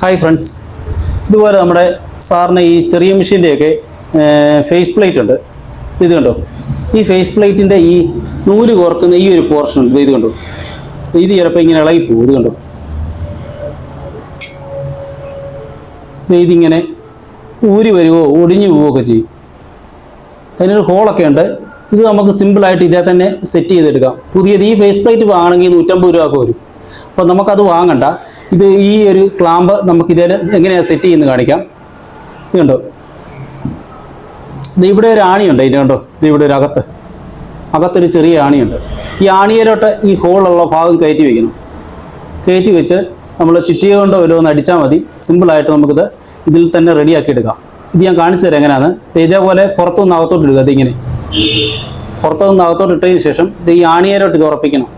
Hi friends ഇതുപോലെ നമ്മുടെ സാറിന് ഈ ചെറിയ മെഷീന്റെയൊക്കെ ഫേസ് പ്ലേറ്റ് ഉണ്ട്. ഇത് കണ്ടോ? ഈ ഫേസ് പ്ലേറ്റിന്റെ ഈ നൂൽ കോർക്കുന്ന ഈ ഒരു പോർഷൻ ഉണ്ട്. ഇത് കണ്ടോ? ഇത് ചിലപ്പോൾ ഇങ്ങനെ ഇളകി പോകും. ഇത് കണ്ടോ? ഇതിങ്ങനെ ഊരി വരുവോ ഒടിഞ്ഞു പോവുകയോ ഒക്കെ ചെയ്യും. അതിനൊരു ഹോളൊക്കെ ഉണ്ട്. ഇത് നമുക്ക് സിമ്പിളായിട്ട് ഇതേ തന്നെ സെറ്റ് ചെയ്തെടുക്കാം. പുതിയത് ഈ ഫേസ് പ്ലേറ്റ് വാങ്ങണമെങ്കിൽ നൂറ്റമ്പത് രൂപ ഒക്കെ വരും. അപ്പോൾ നമുക്കത് വാങ്ങണ്ട. ഇത് ഈ ഒരു ക്ലാമ്പ് നമുക്ക് ഇതേ എങ്ങനെയാണ് സെറ്റ് ചെയ്യുന്നത് കാണിക്കാം. ഇത് കണ്ടോ? ഇവിടെ ഒരു ആണിയുണ്ട് ഇതിന്റെ കണ്ടോ? ഇത് ഇവിടെ ഒരു അകത്ത്. അകത്തൊരു ചെറിയ ആണിയുണ്ട്. ഈ ആണിയിലോട്ട് ഈ ഹോളുള്ള ഭാഗം കയറ്റി വെക്കണം. കയറ്റി വെച്ച് നമ്മൾ ചുറ്റിക കൊണ്ടോ വല്ലോ ഒന്ന് അടിച്ചാൽ മതി സിമ്പിളായിട്ട് നമുക്കിത് ഇതിൽ തന്നെ റെഡിയാക്കി എടുക്കാം. ഇത് ഞാൻ കാണിച്ചു തരാം എങ്ങനെയാണ് ഇതേപോലെ പുറത്തുനിന്ന് അകത്തോട്ട് ഇടുക ഇതിങ്ങനെ പുറത്തുനിന്ന് അകത്തോട്ട് ഇട്ടതിന് ശേഷം ഇത് ഈ ആണിയേലോട്ട് ഇത് ഉറപ്പിക്കണം.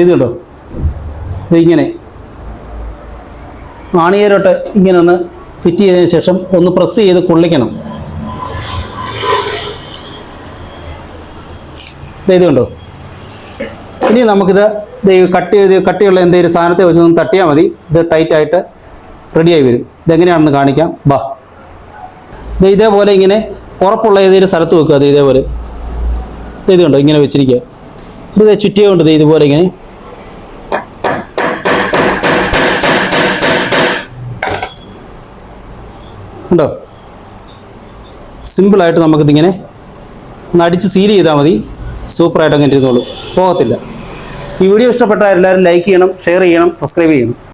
ഇത് കണ്ടോ? ഇത് ഇങ്ങനെ. ആണിയേലോട്ട് ഇങ്ങനെ ഒന്ന് ഫിറ്റ് ചെയ്തതിന് ശേഷം ഒന്ന് പ്രസ് ചെയ്ത് കൊള്ളിക്കണം. ഇത് കണ്ടോ? ഇനി നമുക്കിത് കട്ട് ചെയ്ത് കട്ടിയുള്ള എന്തെങ്കിലും സാധനത്തെ വെച്ച് ഒന്ന് തട്ടിയാൽ മതി. ഇത് ടൈറ്റ് ആയിട്ട് റെഡിയായി വരും. ഇതെങ്ങനെയാണെന്ന് കാണിക്കാം. ബാ. ഇത് ഇതേപോലെ ഇങ്ങനെ ഉറപ്പുള്ള ഏതെങ്കിലും സ്ഥലത്ത് വെക്കുക. അത് ഇതേപോലെ. ഇത് കണ്ടോ? ഇങ്ങനെ വെച്ചിരിക്കുക. ഇത് ചുറ്റിയ കൊണ്ട് ഇതുപോലെ ഇങ്ങനെ. ഉണ്ടോ? സിമ്പിളായിട്ട് നമുക്കിതിങ്ങനെ ഒന്ന് അടിച്ച് സീൽ ചെയ്താൽ മതി. സൂപ്പറായിട്ട് അങ്ങനെ ഇരുന്നോളൂ പോകത്തില്ല. ഈ വീഡിയോ ഇഷ്ടപ്പെട്ടാൽ എല്ലാവരും ലൈക്ക് ചെയ്യണം ഷെയർ ചെയ്യണം സബ്സ്ക്രൈബ് ചെയ്യണം.